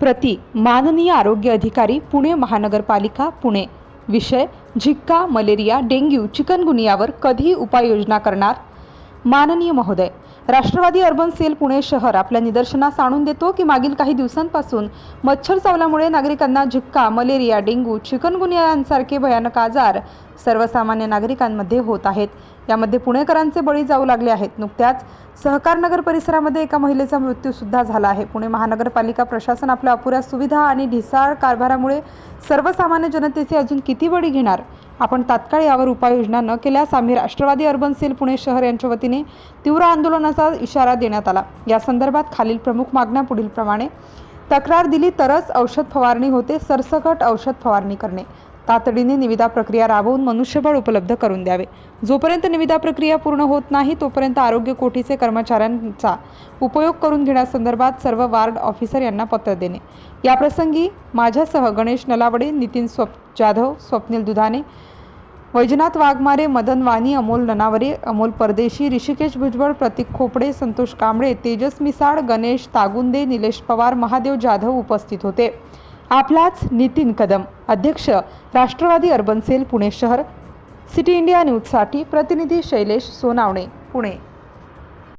प्रति माननीय आरोग्य अधिकारी पुणे महानगरपालिका पुणे. विषय झिक्का मलेरिया डेंग्यू चिकनगुनियावर कधी उपाययोजना करणार माननीय महोदय राष्ट्रवादी अर्बन सेल पुणे शहर आपल्या निदर्शनास आणून देतो की मागील काही दिवसांपासून मच्छर चावल्यामुळे नागरिकांना झिक्का मलेरिया डेंग्यू चिकनगुनिया यांसारखे भयानक आजार सर्वसामान्य नागरिकांमध्ये होत आहेत. यामध्ये पुणेकरांचे बळी जाऊ लागले आहेत. नुकत्याच सहकार नगर परिसरामध्ये एका महिलेचा मृत्यूसुद्धा झाला आहे. पुणे महानगरपालिका प्रशासन आपल्या अपुऱ्या सुविधा आणि ढिसाळ कारभारामुळे सर्वसामान्य जनतेचे अजून किती बळी घेणार? आपण तात्काळ यावर उपाययोजना न केल्यास आम्ही राष्ट्रवादी अर्बन सेल पुणे शहर यांच्या वतीने तीव्र आंदोलनाचा इशारा देण्यात आला. या संदर्भात खालील प्रमुख मागण्या पुढील प्रमाणे तक्रार दिली तरच औषध फवारणी होते सरसकट औषध फवारणी करणे. तातडीने निविदा प्रक्रिया राबवून मनुष्यबळ उपलब्ध करून द्यावे. जोपर्यंत निविदा प्रक्रिया पूर्ण होत नाही तोपर्यंत आरोग्य कोठीचे कर्मचाऱ्यांचा उपयोग करून घेण्यासंदर्भात सर्व वार्ड ऑफिसर यांना पत्र देणे. याप्रसंगी माझ्यासह गणेश नलावडे नितीन स्वप जाधव स्वप्नील दुधाने वैजनाथ वाघमारे मदन वानी अमोल ननावरे अमोल परदेशी ऋषिकेश भुजबळ प्रतीक खोपडे संतोष कांबळे तेजस मिसाळ गणेश तागुंदे निलेश पवार महादेव जाधव उपस्थित होते. आपलाच नितीन कदम अध्यक्ष राष्ट्रवादी अर्बन सेल पुणे शहर. सिटी इंडिया न्यूजसाठी प्रतिनिधी शैलेश सोनावणे पुणे.